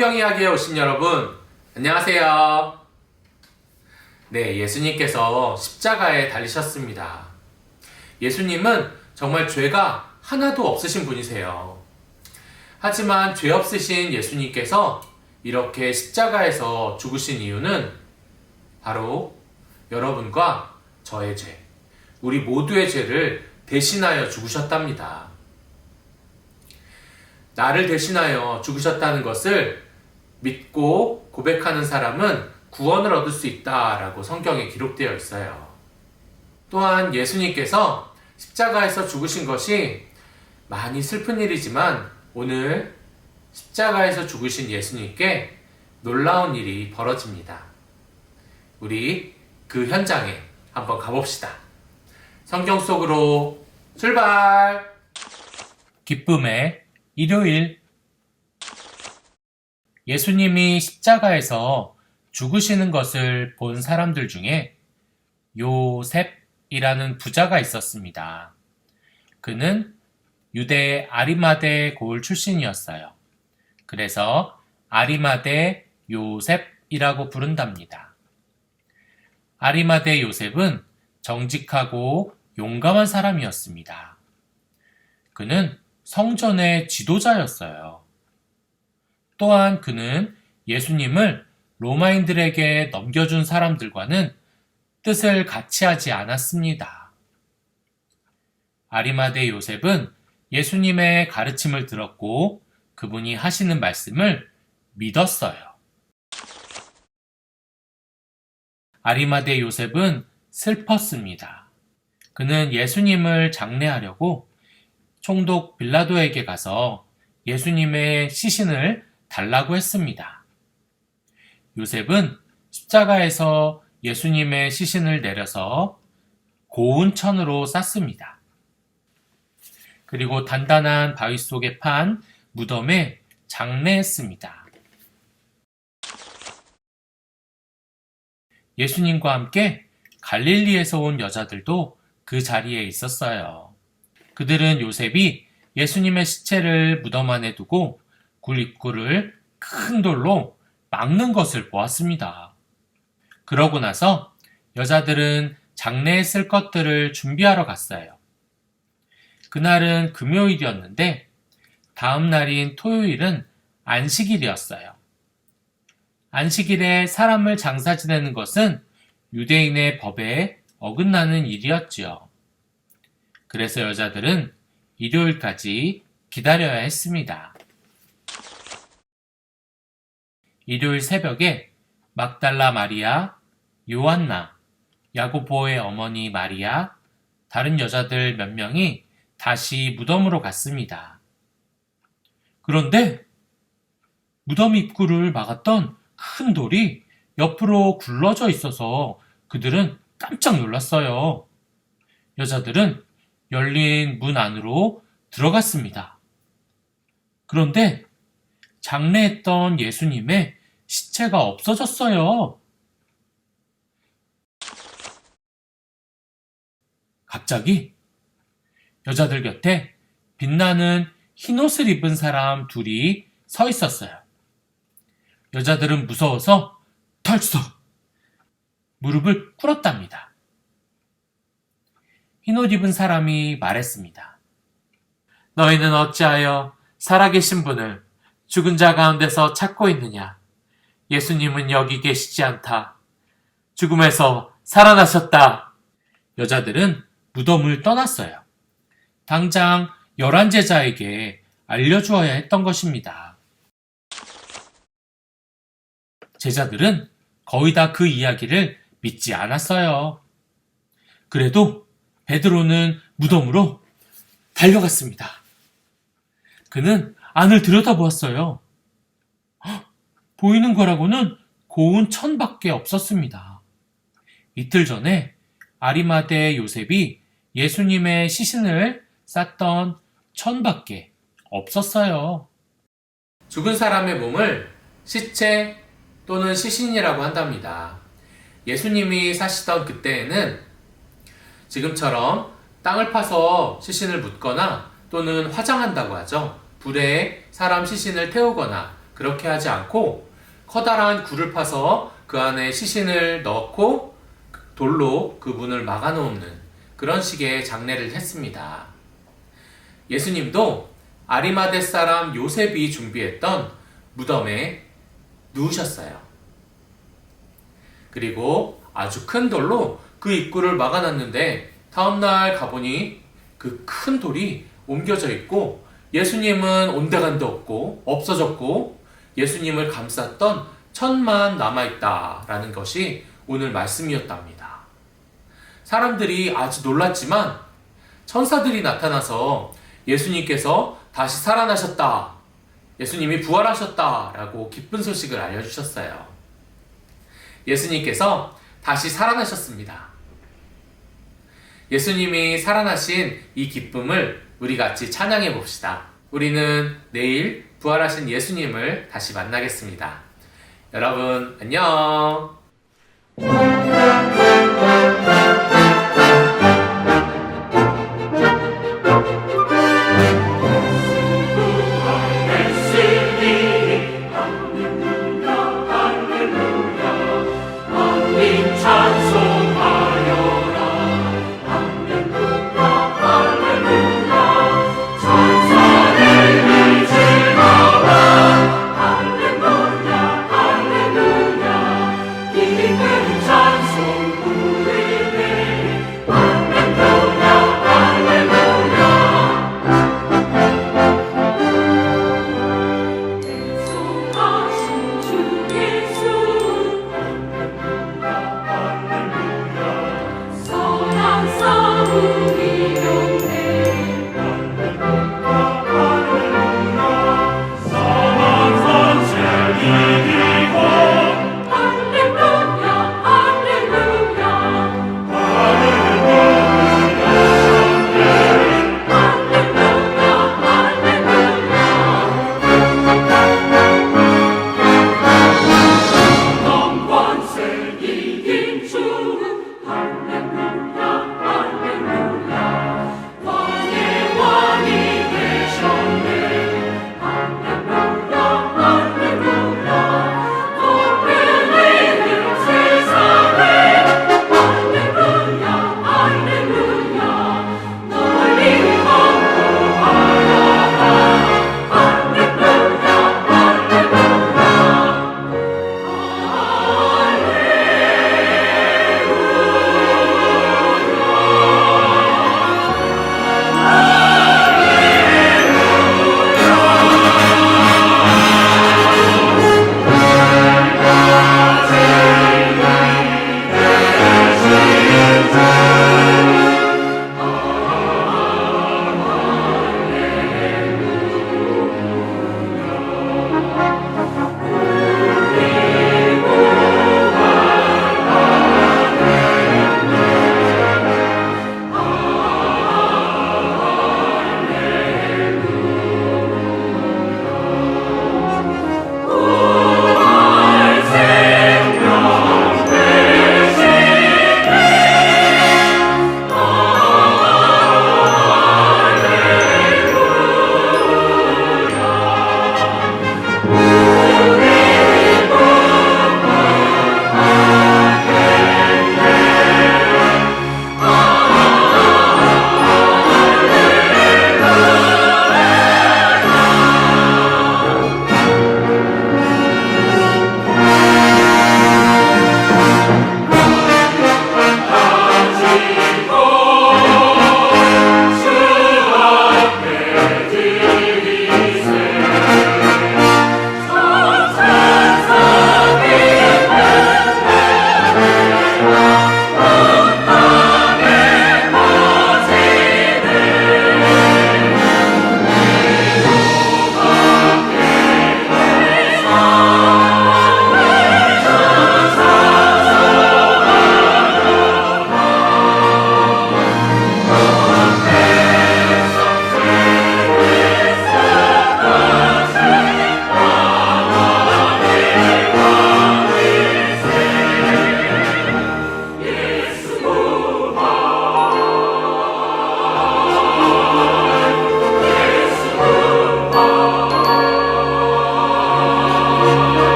성경 이야기에 오신 여러분, 안녕하세요. 네, 예수님께서 십자가에 달리셨습니다. 예수님은 정말 죄가 하나도 없으신 분이세요. 하지만 죄 없으신 예수님께서 이렇게 십자가에서 죽으신 이유는 바로 여러분과 저의 죄, 우리 모두의 죄를 대신하여 죽으셨답니다. 나를 대신하여 죽으셨다는 것을 믿고 고백하는 사람은 구원을 얻을 수 있다라고 성경에 기록되어 있어요. 또한 예수님께서 십자가에서 죽으신 것이 많이 슬픈 일이지만 오늘 십자가에서 죽으신 예수님께 놀라운 일이 벌어집니다. 우리 그 현장에 한번 가봅시다. 성경 속으로 출발! 기쁨의 일요일 예수님이 십자가에서 죽으시는 것을 본 사람들 중에 요셉이라는 부자가 있었습니다. 그는 유대 아리마대 고을 출신이었어요. 그래서 아리마대 요셉이라고 부른답니다. 아리마대 요셉은 정직하고 용감한 사람이었습니다. 그는 성전의 지도자였어요. 또한 그는 예수님을 로마인들에게 넘겨준 사람들과는 뜻을 같이 하지 않았습니다. 아리마대 요셉은 예수님의 가르침을 들었고 그분이 하시는 말씀을 믿었어요. 아리마대 요셉은 슬펐습니다. 그는 예수님을 장례하려고 총독 빌라도에게 가서 예수님의 시신을 달라고 했습니다. 요셉은 십자가에서 예수님의 시신을 내려서 고운 천으로 쌌습니다. 그리고 단단한 바위 속에 판 무덤에 장례했습니다. 예수님과 함께 갈릴리에서 온 여자들도 그 자리에 있었어요. 그들은 요셉이 예수님의 시체를 무덤 안에 두고 굴 입구를 큰 돌로 막는 것을 보았습니다. 그러고 나서 여자들은 장례에 쓸 것들을 준비하러 갔어요. 그날은 금요일이었는데 다음 날인 토요일은 안식일이었어요. 안식일에 사람을 장사 지내는 것은 유대인의 법에 어긋나는 일이었지요. 그래서 여자들은 일요일까지 기다려야 했습니다. 일요일 새벽에 막달라 마리아, 요한나, 야고보의 어머니 마리아, 다른 여자들 몇 명이 다시 무덤으로 갔습니다. 그런데 무덤 입구를 막았던 큰 돌이 옆으로 굴러져 있어서 그들은 깜짝 놀랐어요. 여자들은 열린 문 안으로 들어갔습니다. 그런데 장례했던 예수님의 시체가 없어졌어요. 갑자기 여자들 곁에 빛나는 흰 옷을 입은 사람 둘이 서 있었어요. 여자들은 무서워서 털썩 무릎을 꿇었답니다. 흰옷 입은 사람이 말했습니다. 너희는 어찌하여 살아계신 분을 죽은 자 가운데서 찾고 있느냐? 예수님은 여기 계시지 않다. 죽음에서 살아나셨다. 여자들은 무덤을 떠났어요. 당장 열한 제자에게 알려주어야 했던 것입니다. 제자들은 거의 다 그 이야기를 믿지 않았어요. 그래도 베드로는 무덤으로 달려갔습니다. 그는 안을 들여다보았어요. 헉, 보이는 거라고는 고운 천밖에 없었습니다. 이틀 전에 아리마대 요셉이 예수님의 시신을 쌌던 천밖에 없었어요. 죽은 사람의 몸을 시체 또는 시신이라고 한답니다. 예수님이 사시던 그때에는 지금처럼 땅을 파서 시신을 묻거나 또는 화장한다고 하죠. 불에 사람 시신을 태우거나 그렇게 하지 않고 커다란 굴을 파서 그 안에 시신을 넣고 돌로 그 문을 막아 놓는 그런 식의 장례를 했습니다. 예수님도 아리마데 사람 요셉이 준비했던 무덤에 누우셨어요. 그리고 아주 큰 돌로 그 입구를 막아놨는데 다음날 가보니 그 큰 돌이 옮겨져 있고 예수님은 온데간데 없고 없어졌고 예수님을 감쌌던 천만 남아있다라는 것이 오늘 말씀이었답니다. 사람들이 아주 놀랐지만 천사들이 나타나서 예수님께서 다시 살아나셨다. 예수님이 부활하셨다. 라고 기쁜 소식을 알려주셨어요. 예수님께서 다시 살아나셨습니다. 예수님이 살아나신 이 기쁨을 우리 같이 찬양해 봅시다. 우리는 내일 부활하신 예수님을 다시 만나겠습니다. 여러분, 안녕!